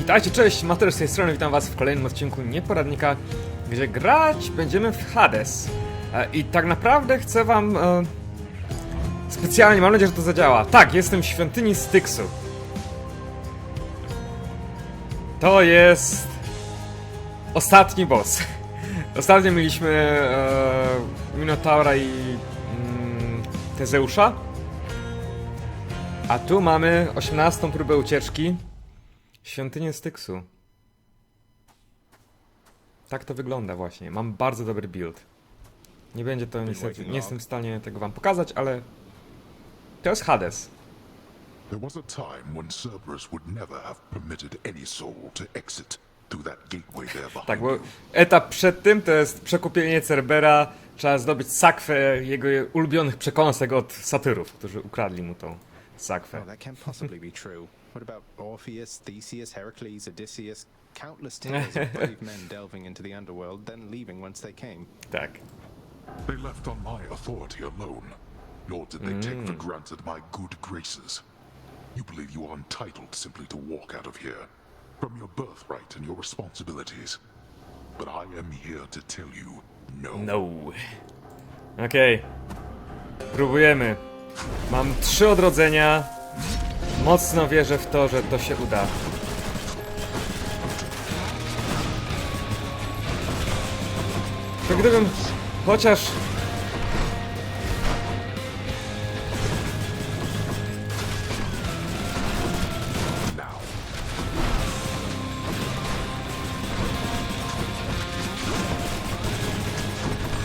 Witajcie, cześć, Mater z tej strony, witam was w kolejnym odcinku Nieporadnika, gdzie grać będziemy w Hades. E, I tak naprawdę chcę wam... E, specjalnie, mam nadzieję, że to zadziała. Tak, jestem w świątyni Styksu. To jest... Ostatni boss. Ostatnio mieliśmy e, Minotaura i mm, Tezeusza. A tu mamy 18 próbę ucieczki. Świątynię Styksu. Tak to wygląda właśnie. Mam bardzo dobry build. Nie będzie to niestety, nie jestem w stanie tego wam pokazać, ale to jest Hades. There was a time when Cerberus would never have permitted any soul to exit through that gateway there behind Tak, bo etap przed tym to jest przekupienie Cerbera. Trzeba zdobyć sakwę jego ulubionych przekąsek od satyrów, którzy ukradli mu tą sakwę. Oh, that can't possibly be true. What about Orpheus, Theseus, Heracles, Odysseus? Countless tales of brave men delving into the underworld, then leaving whence they came. Tak. They left on my authority alone, nor did they take for mm. granted my good graces. You believe you are entitled simply to walk out of here from your birthright and your responsibilities. But I am here to tell you no. No. Okej. Próbujemy. Mam trzy odrodzenia. Mocno wierzę w to, że to się uda. To gdybym chociaż...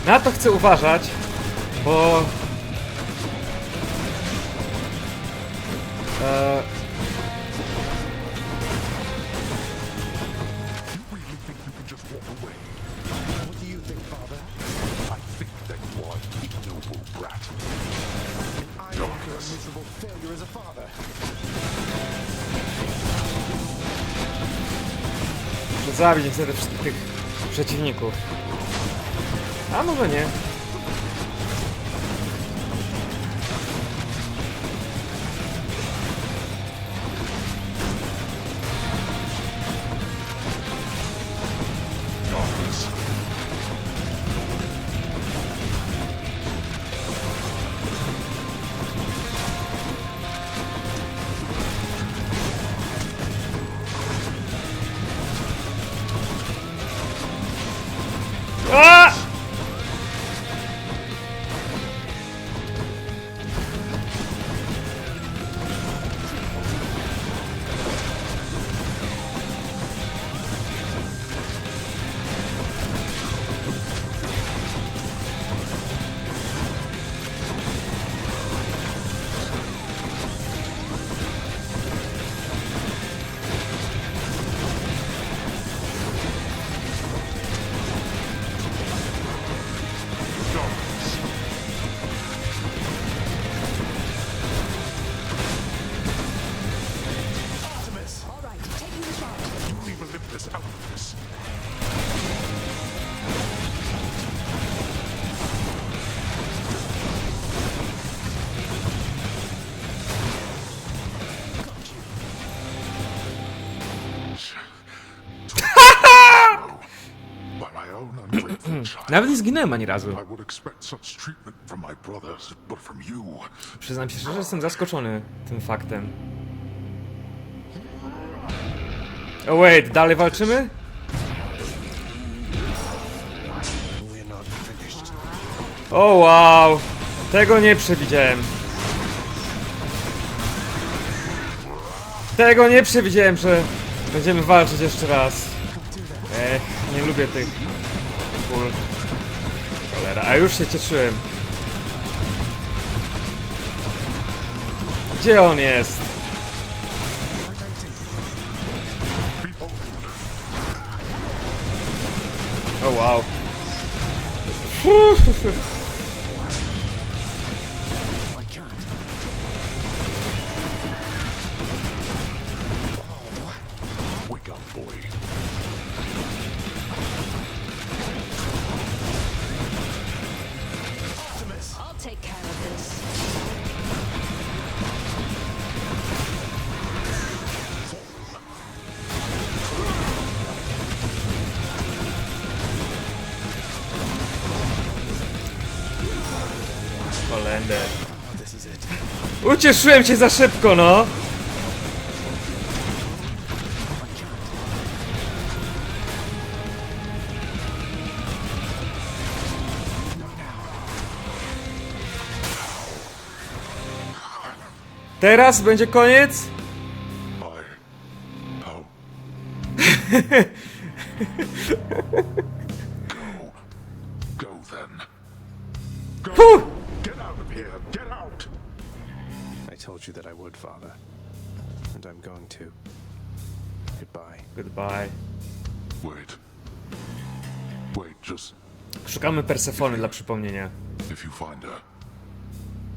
Na to chcę uważać, bo... E, muszę zabić niestety wszystkich tych przeciwników. A może nie. Nawet nie zginąłem ani razu. Przyznam się szczerze, że jestem zaskoczony tym faktem. Oh wait, dalej walczymy? O wow! Tego nie przewidziałem. Tego nie przewidziałem, że będziemy walczyć jeszcze raz. Ech, nie lubię tych kul. Cholera, a już się cieszyłem. Gdzie on jest? O wow. I Ucieszyłem cię za szybko, no! Teraz będzie koniec? Father. And I'm going to. Goodbye. Goodbye. Wait. Wait, just Szukamy Persefony dla przypomnienia. if you find her.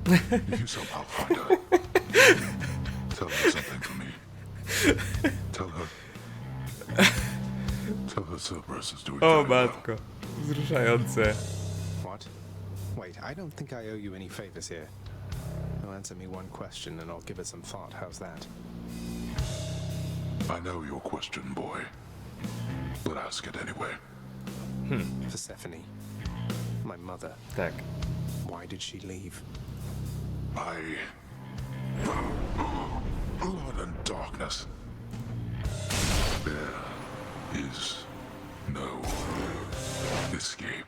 if you somehow find her. tell her something for me. Tell her. Tell her Cerberus is doing O matko. Wzruszające. What? Wait, I don't think I owe you any favors here. Now answer me one question and I'll give it some thought. How's that? I know your question, boy. But ask it anyway. Hmm. Persephone. My mother. Tak. Why did she leave? I. Blood and darkness. There is no escape.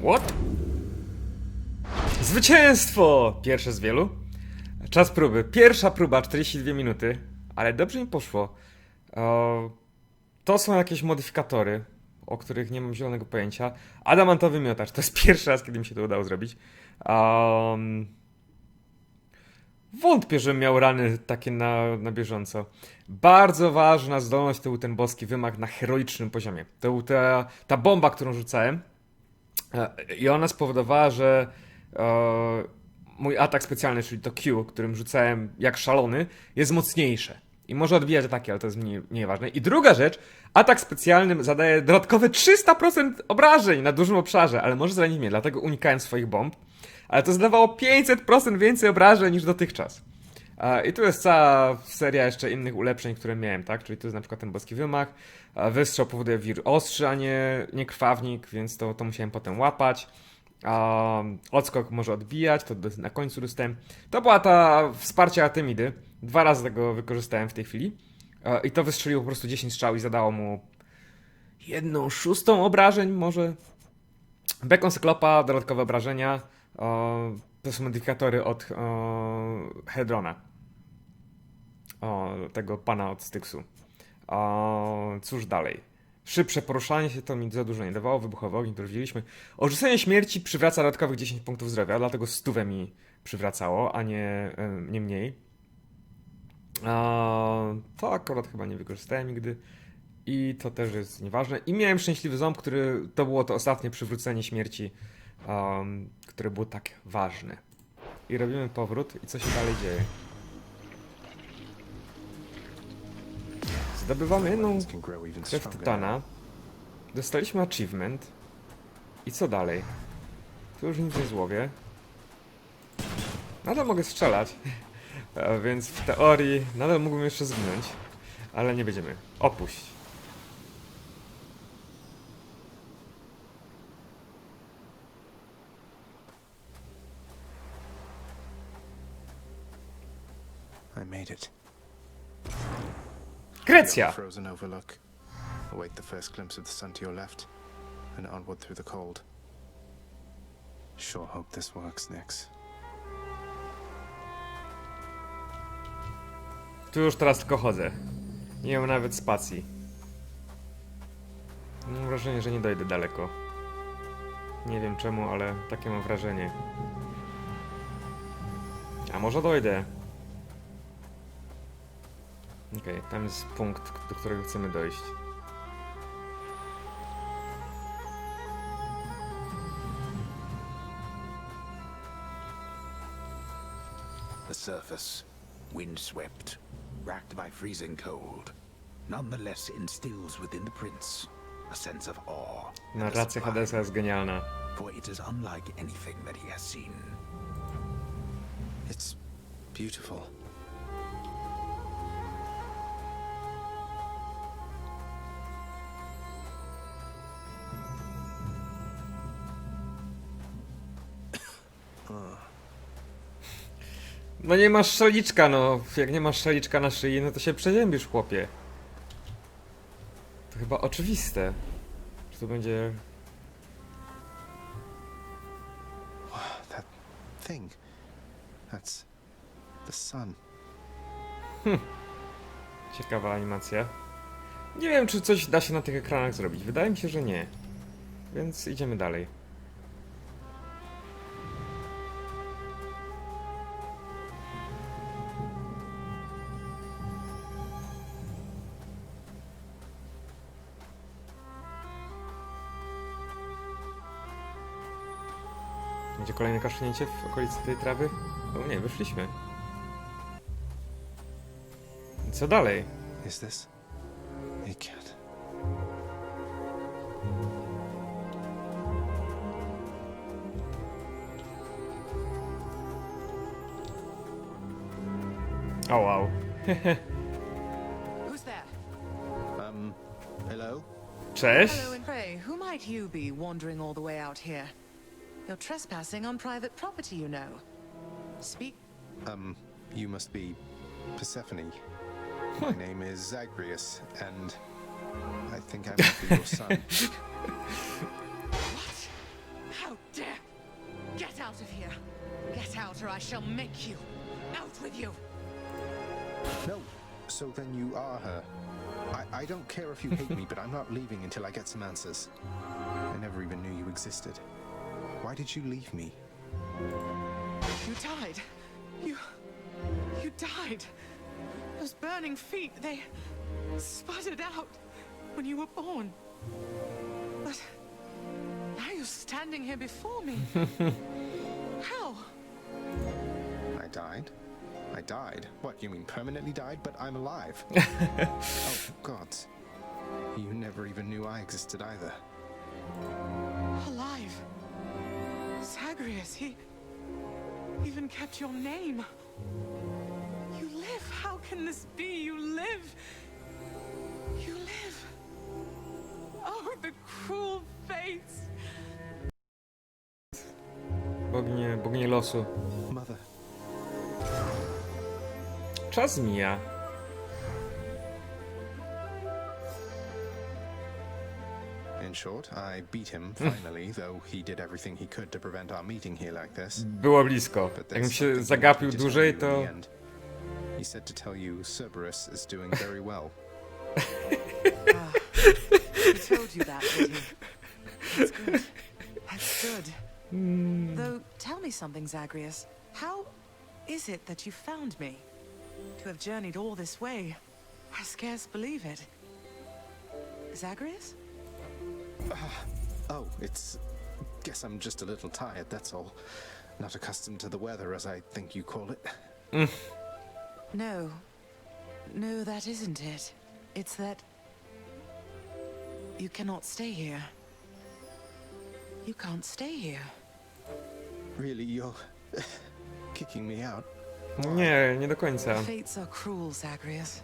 What? Zwycięstwo! Pierwsze z wielu. Czas próby. Pierwsza próba, 42 minuty, ale dobrze mi poszło. O, to są jakieś modyfikatory, o których nie mam zielonego pojęcia. Adamantowy miotacz, to jest pierwszy raz, kiedy mi się to udało zrobić. Wątpię, że miał rany takie na, na bieżąco. Bardzo ważna zdolność to był ten boski wymach na heroicznym poziomie. To był ta, ta bomba, którą rzucałem. E, I ona spowodowała, że mój atak specjalny, czyli to Q, którym rzucałem jak szalony, jest mocniejsze. I może odbijać ataki, ale to jest mniej, mniej ważne. I druga rzecz, atak specjalny zadaje dodatkowe 300% obrażeń na dużym obszarze, ale może zranić mnie, dlatego unikałem swoich bomb. Ale to zadawało 500% więcej obrażeń niż dotychczas. I tu jest cała seria jeszcze innych ulepszeń, które miałem, tak? Czyli tu jest na przykład ten boski wymach. Wystrzał powoduje wir ostrzy, a nie, nie krwawnik, więc to, to musiałem potem łapać. Um, odskok może odbijać, to na końcu dostałem. To była ta wsparcie Artemidy. Dwa razy tego wykorzystałem w tej chwili. I to wystrzeliło po prostu 10 strzał i zadało mu jedną szóstą obrażeń może. Bekon Cyklopa, dodatkowe obrażenia. To są modyfikatory od Hedrona. Tego pana od Styksu. O, cóż dalej? Szybsze poruszanie się to mi za dużo nie dawało, wybuchowy ogień, to widzieliśmy. Odrzucenie śmierci przywraca dodatkowych 10 punktów zdrowia, dlatego stówę mi przywracało, a nie, e, nie mniej. A, to akurat chyba nie wykorzystałem nigdy. I to też jest nieważne. I miałem szczęśliwy ząb, który to było to ostatnie przywrócenie śmierci, um, które było tak ważne. I robimy powrót i co się dalej dzieje? Zdobywamy jedną krew tytana. Dostaliśmy achievement. I co dalej? Tu już nic nie złowię. Nadal mogę strzelać. E, Więc w teorii nadal mógłbym jeszcze zginąć. Ale nie będziemy. Opuść. I made it. Overlook. Await the first glimpse of the sun to your left, and onward through the cold. Sure hope this works, Nix. Tu już teraz tylko chodzę. Nie mam nawet spacji. Mam wrażenie, że nie dojdę daleko. Nie wiem czemu, ale takie mam wrażenie. A może dojdę? Okej, tam jest punkt, do którego chcemy dojść. The surface, windswept, racked by freezing cold, nonetheless instills within the prince a sense of awe. Narracja Hadesa jest genialna. For it is unlike anything that he has seen. It's beautiful. No nie masz szaliczka, no. Jak nie masz szaliczka na szyi, no to się przeziębisz, chłopie. To chyba oczywiste, że to będzie... That thing. That's the sun. Ciekawa animacja. Nie wiem, czy coś da się na tych ekranach zrobić. Wydaje mi się, że nie. Więc idziemy dalej. Będzie kolejne kaszlnięcie w okolicy tej trawy? O nie, wyszliśmy. I co dalej? Is this? It can't. O wow. Who's there? Um, hello? Cześć! Hello and pray, who might you be wandering all the way out here? You're trespassing on private property, you know. Speak. Um, you must be Persephone. My name is Zagreus, and I think I might be your son. What? How dare! Get out of here! Get out, or I shall make you! Out with you! no, so then you are her. I, I don't care if you hate me, but I'm not leaving until I get some answers. I never even knew you existed. Why did you leave me? You died. You. You died. Those burning feet, they sputtered out when you were born. But now you're standing here before me. How? I died? I died? What, you mean permanently died? But I'm alive. oh, God. You never even knew I existed either. Alive. Zagreus, he even kept your name. You live. How can this be? You live. You live. Oh, the cruel fates. Bognie, bognie losu. Mother, Czas mija. In short, I beat him finally, though he did everything he could to prevent our meeting here like this. Było blisko. But Jakbym się he zagapił wanted to tell dłużej, to... He said to tell you Cerberus is doing very well. Ah, he told you that, didn't he? That's good. That's good. Though, tell me something, Zagreus. How is it that you found me? To have journeyed all this way, I scarce believe it. Zagreus? Oh, it's. Guess I'm just a little tired, that's all. Not accustomed to the weather, as I think you call it. No. No, that isn't it. It's that. You cannot stay here. You can't stay here. Really, you're kicking me out? Nie, nie do końca. The fates are cruel, Zagreus.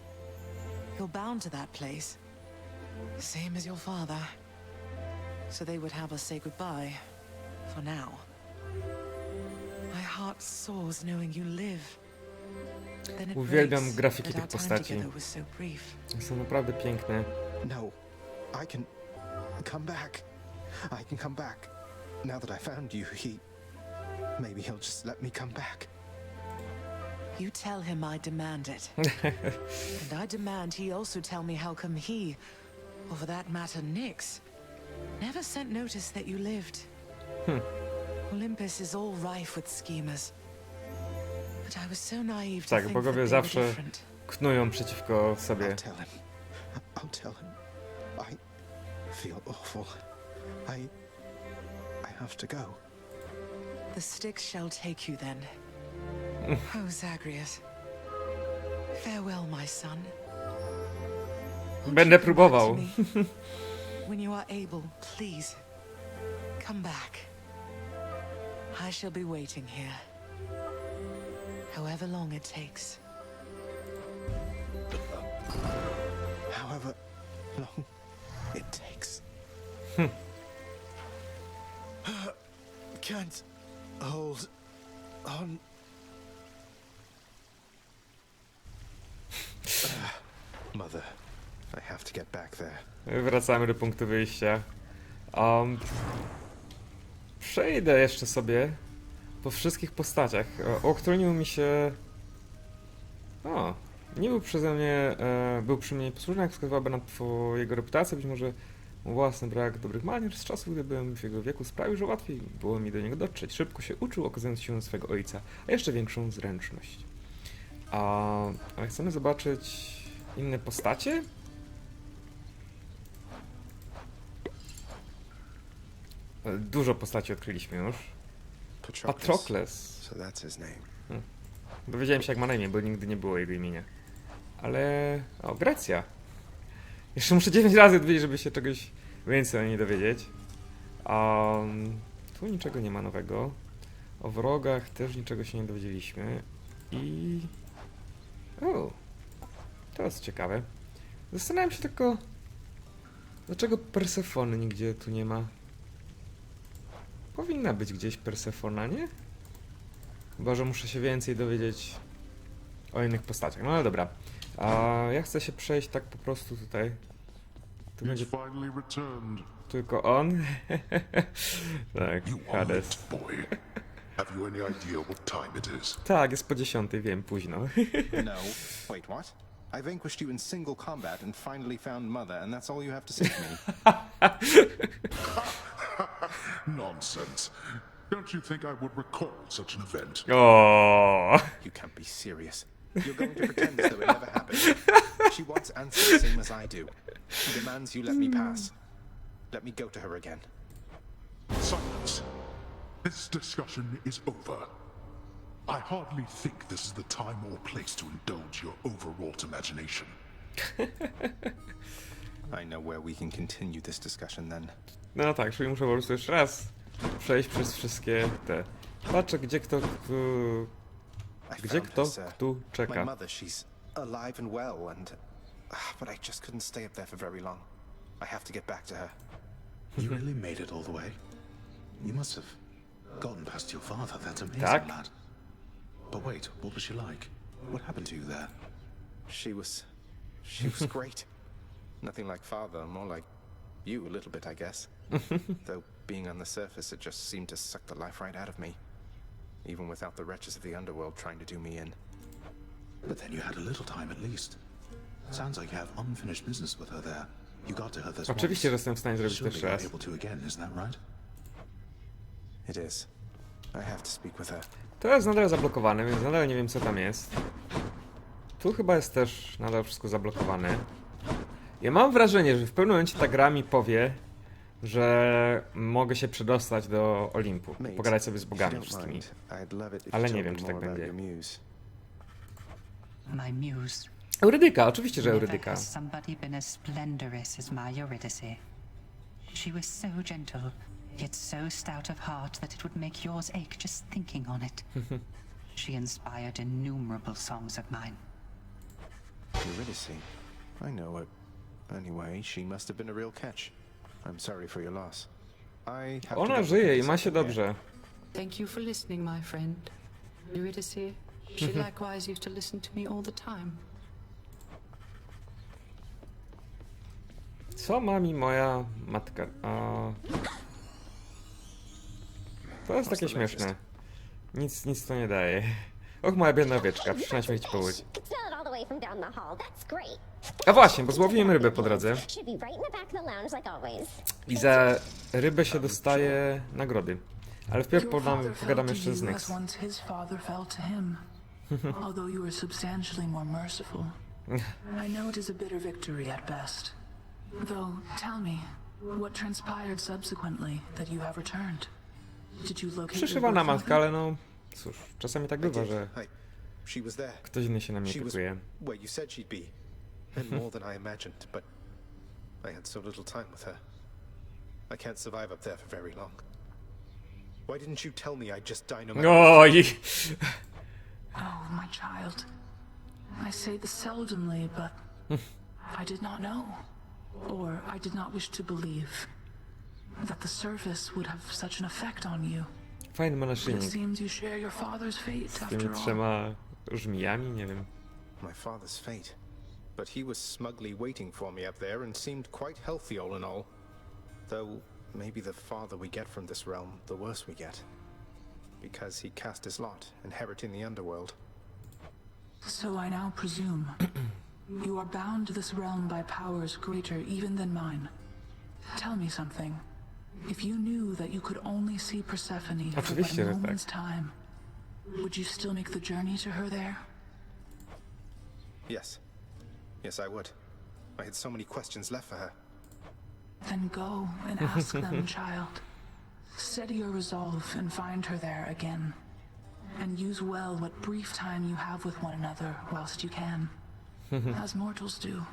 You're bound to that place. Same as your father. So they would have us say goodbye. For now. My heart soars knowing you live. Then it Uwielbiam breaks grafiki that tych time postaci. together was so brief. Są naprawdę piękne. No, I can come back. I can come back. Now that I found you, he. Maybe he'll just let me come back. You tell him I demand it. and I demand he also tell me how come he, or for that matter Nyx, never sent notice that you lived. Olympus is all rife with schemers. But I was so naive to Tak, think bogowie that zawsze different. knują przeciwko I'll sobie. tell him. I'll tell him. I feel awful. I. I have to go. The Styx shall take you then. oh, Zagreus. Farewell, my son. Będę próbował. when you are able, please, come back. I shall be waiting here. However long it takes. However long it takes. Hmm. Can't hold On. Ah, mother, I have to get back there. Wracamy do punktu wyjścia. Um, przejdę jeszcze sobie po wszystkich postaciach. Uaktualnił mi się... O, nie był przeze mnie... E, był przy mnie posłuszny, jak wskazywałaby na twojego reputację, być może własny brak dobrych manier z czasów, gdy byłem w jego wieku sprawił, że łatwiej było mi do niego dotrzeć. Szybko się uczył, okazując się swego ojca, a jeszcze większą zręczność. A, ale chcemy zobaczyć inne postacie? Dużo postaci odkryliśmy już. Patrokles. So that's his name. Dowiedziałem się jak ma na imię, bo nigdy nie było jego imienia. Ale... O, Grecja. Jeszcze muszę 9 razy odwiedzić, żeby się czegoś więcej o niej dowiedzieć. Um, tu niczego nie ma nowego. O wrogach też niczego się nie dowiedzieliśmy. I... O, to jest ciekawe. Zastanawiam się tylko... Dlaczego Persefony nigdzie tu nie ma? Powinna być gdzieś Persefona, nie? Chyba, że muszę się więcej dowiedzieć o innych postaciach. No ale dobra. A ja chcę się przejść tak po prostu tutaj. Tu będzie finally returned. tylko on. tak, You are Hades. late, boy. Have you any idea what time it is? Tak, jest po dziesiątej, wiem, późno. No. Wait, what? I vanquished you in single combat and finally found Mother, and that's all you have to say to me. Nonsense. Don't you think I would recall such an event? o, you can't be serious. You're going to pretend as though it never happened. She wants answers the same as I do. She demands you let me pass. Let me go to her again. Silence. This discussion is over. I hardly think this is the time or place to indulge your overwrought imagination. I know where we can continue this discussion then. No tak, czyli muszę po prostu jeszcze raz przejść przez wszystkie te. Patrzę, gdzie kto, kto I gdzie kto, her, sir. My czeka. mother, she's alive and well, and. ah, But I just couldn't stay up there for very long. I have to get back to her. You really made it all the way? You must have gotten past your father. That's amazing, Tak. lad. But wait, what was she like? What happened to you there? She was. She was great. Nothing like father, more like you a little bit, I guess. Though being on the surface, it just seemed to suck the life right out of me. Even without the wretches of the underworld trying to do me in. But then you had a little time at least. Sounds like you have unfinished business with her there. You got to her this Oczywiście, że jestem w stanie zrobić to Surely jeszcze you're raz. able to again, isn't that right? It is. I have to speak with her. To jest nadal zablokowane, więc nadal nie wiem co tam jest. Tu chyba jest też nadal wszystko zablokowane. Ja mam wrażenie, że w pewnym momencie ta gra mi powie, że mogę się przedostać do Olimpu. Pogadać sobie z bogami wszystkimi. Ale nie wiem, czy tak będzie. Eurydyka, oczywiście, że Eurydyka. She was so gentle, yet so stout of heart that it would make yours ache just thinking on it. she inspired innumerable songs of mine. Eurydice. I know her. Anyway, she must have been a real catch. I'm sorry for your loss. I have to Ona go żyje i ma się dobrze. Thank you for listening, my friend. Eurydice, she likewise used to listen to me all the time. Co ma mi moja matka? A... To jest takie śmieszne. Nic, nic to nie daje. Och, moja biedna owieczka, przyszła śmieć połudź. Still A właśnie, bo złowiłem rybę po drodze. I za rybę się dostaje nagrody. Ale wpierw podam, pogadam jeszcze z Nyx. although you were substantially more merciful. I know it is a bitter victory at best. Though, tell me, what transpired subsequently that you have returned? Did you locate Przyszywana matka, ale no... Cóż, czasami tak bywa, że she was there. ktoś inny się na mnie She was opiekuje. where you said she'd be, and more than I imagined. But I had so little time with her. I can't survive up there for very long. Why didn't you tell me I'd just die no matter? Oj! Oh, my child. I say this seldomly, but I did not know. Or I did not wish to believe that the service would have such an effect on you. Fajny ma It naszyjnik. seems you share your father's fate Z after all. trzema żmijami, nie wiem. My father's fate. But he was smugly waiting for me up there and seemed quite healthy all in all. Though, maybe the farther we get from this realm, the worse we get. Because he cast his lot, inheriting the underworld. So I now presume you are bound to this realm by powers greater even than mine. Tell me something. If you knew that you could only see Persephone for but a moment's time, would you still make the journey to her there? Yes. Yes, I would. I had so many questions left for her. Then go and ask them, child. Steady your resolve and find her there again. And use well what brief time you have with one another whilst you can. As mortals do.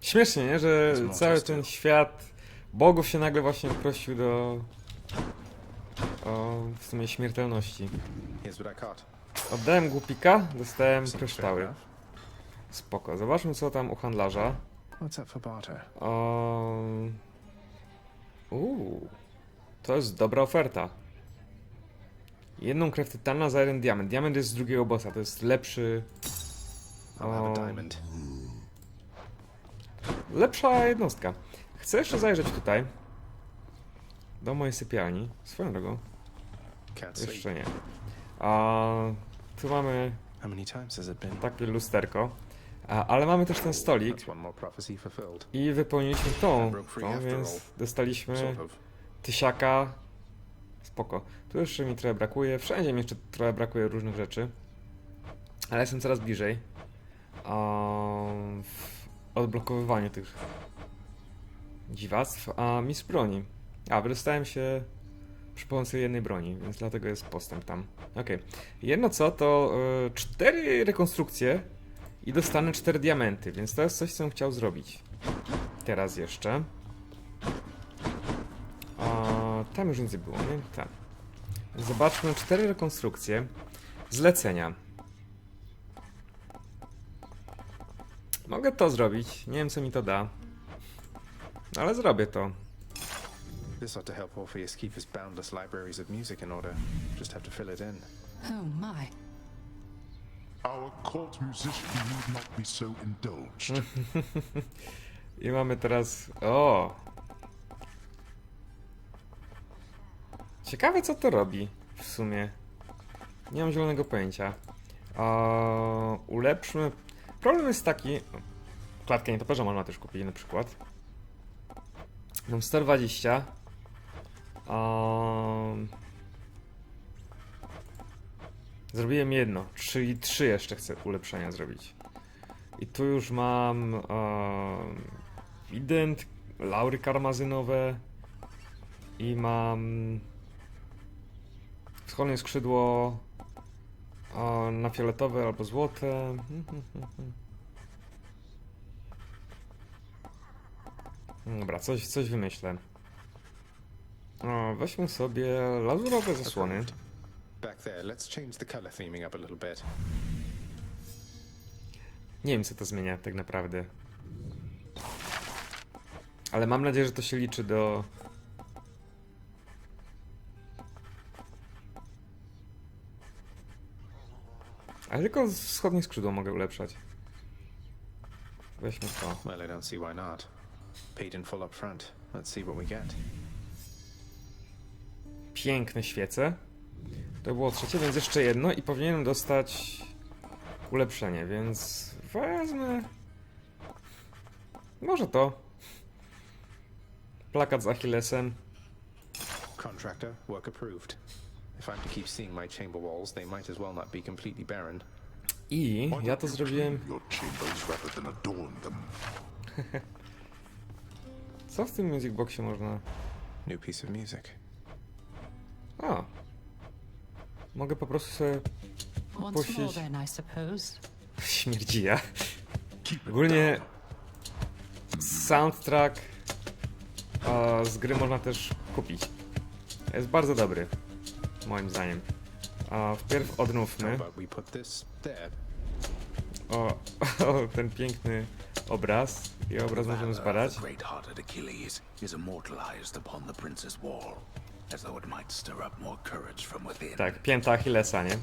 Śmiesznie, nie? Że cały ten świat bogów się nagle właśnie prosił do... O, w sumie śmiertelności. Oddałem głupika, dostałem kryształy. Spoko. Zobaczmy co tam u handlarza. O... Uuu. To jest dobra oferta. Jedną krew tytana za jeden diament. Diament jest z drugiego bossa, to jest lepszy... O, lepsza jednostka. Chcę jeszcze zajrzeć tutaj. Do mojej sypialni. Swoją drogą. Jeszcze nie. A tu mamy takie lusterko. A, ale mamy też ten stolik. I wypełniliśmy tą, tą więc dostaliśmy tysiaka. Spoko. Tu jeszcze mi trochę brakuje. Wszędzie mi jeszcze trochę brakuje różnych rzeczy. Ale jestem coraz bliżej. W odblokowywaniu tych dziwactw. A mi z broni. A, wydostałem się przy pomocy jednej broni, więc dlatego jest postęp tam. Okej. Jedno co, to y, cztery rekonstrukcje i dostanę cztery diamenty, więc to jest coś, co bym chciał zrobić. Teraz jeszcze. A, tam już nic nie było, nie? Tam. Zobaczmy cztery rekonstrukcje. Zlecenia. Mogę to zrobić. Nie wiem, co mi to da. Ale zrobię to. This ought to help Orpheus keep his boundless libraries of music in order. Just have to fill it in. Oh my. Our court musician need not be so indulged. I mamy teraz. O! Ciekawe, co to robi w sumie. Nie mam zielonego pojęcia. A, ulepszmy. Problem jest taki. Klatkę nietoperza można też kupić na przykład. Mam 120. Um, zrobiłem jedno, czyli trzy jeszcze chcę ulepszenia zrobić. I tu już mam um, ident, laury karmazynowe i mam wschodnie skrzydło o, na fioletowe albo złote. Dobra, coś, coś wymyślę. Weźmy sobie lazurowe zasłony. Back there, let's change the color theming up a little bit. Nie wiem, co to zmienia tak naprawdę. Ale mam nadzieję, że to się liczy do. Ale tylko wschodnie skrzydło mogę ulepszać. Weźmy to. Well, I don't see why not. Paid in full up front. Let's see what we get. Piękne świece. To było trzecie, więc jeszcze jedno i powinienem dostać ulepszenie, więc wezmę. Może to. Plakat z Achillesem. Contractor, work approved. If I'm to keep seeing my chamber walls, they might as well not be completely barren. I ja to zrobiłem. Co w tym Music Boxie można. New piece of music. A. Mogę po prostu sobie. Once more Puścić. then, I suppose. Śmierdzi ja. Ogólnie. Soundtrack a, z gry można też kupić. Jest bardzo dobry. Moim zdaniem. A wpierw odnówmy. about we put this there? O, o ten piękny obraz. I obraz możemy zbadać. the great-hearted Achilles is immortalized upon the prince's wall. Tak, pięta Achillesa, nie?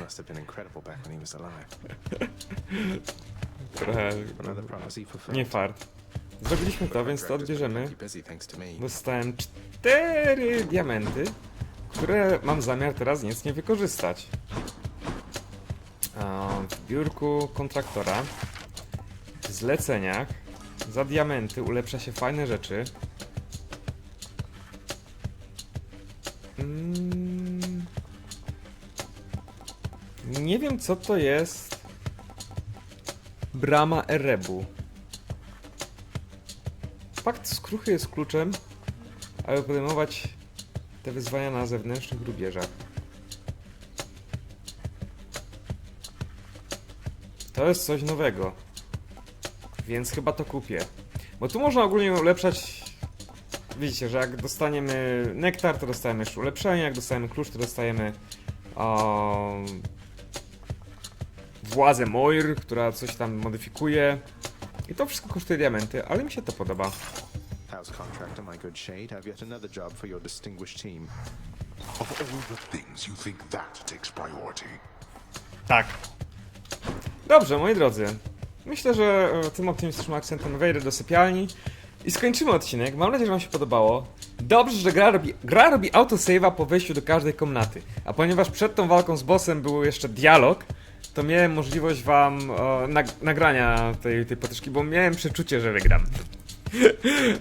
Must have been incredible back when he was alive. Trochę nie fart. Zrobiliśmy to, więc to odbierzemy. Dostałem cztery diamenty, które mam zamiar teraz nic nie wykorzystać. W biurku kontraktora, w zleceniach, za diamenty ulepsza się fajne rzeczy. Nie wiem co to jest. Brama Erebu. Pakt skruchy jest kluczem, aby podejmować te wyzwania na zewnętrznych rubieżach. To jest coś nowego. Więc chyba to kupię. Bo tu można ogólnie ulepszać. Widzicie, że jak dostaniemy nektar, to dostajemy jeszcze ulepszenie, jak dostajemy klucz, to dostajemy um, władzę Moir, która coś tam modyfikuje. I to wszystko kosztuje diamenty, ale mi się to podoba. House contractor, my good shade, have yet another job for your distinguished team. Of all the things, you think that takes priority? Tak. Dobrze, moi drodzy. Myślę, że e, tym optymistycznym akcentem wejdę do sypialni i skończymy odcinek. Mam nadzieję, że Wam się podobało. Dobrze, że gra robi, gra robi autosave'a po wejściu do każdej komnaty. A ponieważ przed tą walką z bossem był jeszcze dialog, to miałem możliwość Wam e, nag- nagrania tej, tej potyczki, bo miałem przeczucie, że wygram.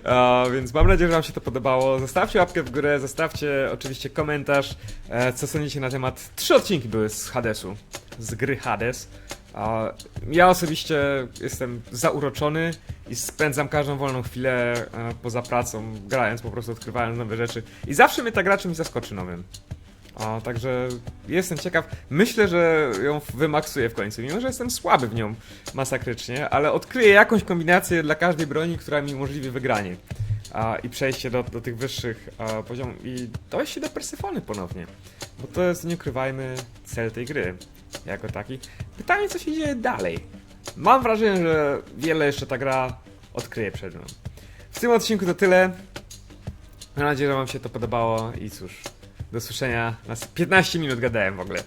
A, więc mam nadzieję, że Wam się to podobało. Zostawcie łapkę w górę, zostawcie oczywiście komentarz, e, co sądzicie na temat. Trzy odcinki były z Hadesu, z gry Hades. A, ja osobiście jestem zauroczony i spędzam każdą wolną chwilę e, poza pracą, grając, po prostu odkrywając nowe rzeczy. I zawsze mnie ta gra czymś zaskoczy nowym. A, także jestem ciekaw. Myślę, że ją wymaksuję w końcu, mimo że jestem słaby w nią masakrycznie, ale odkryję jakąś kombinację dla każdej broni, która mi umożliwi wygranie. A, I przejście do, do tych wyższych poziomów. I dojście do Persefony ponownie. Bo to jest, nie ukrywajmy, cel tej gry. Jako taki. Pytanie, co się dzieje dalej. Mam wrażenie, że wiele jeszcze ta gra odkryje przed mną. W tym odcinku to tyle. Mam nadzieję, że Wam się to podobało i cóż, do słyszenia. Na 15 minut gadałem w ogóle.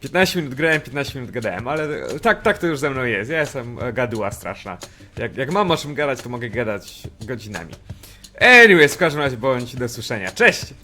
15 minut grałem, 15 minut gadałem, ale tak, tak to już ze mną jest. Ja jestem e, gaduła straszna. Jak, jak mam o czym gadać, to mogę gadać godzinami. Anyways, w każdym razie bądź do słyszenia. Cześć!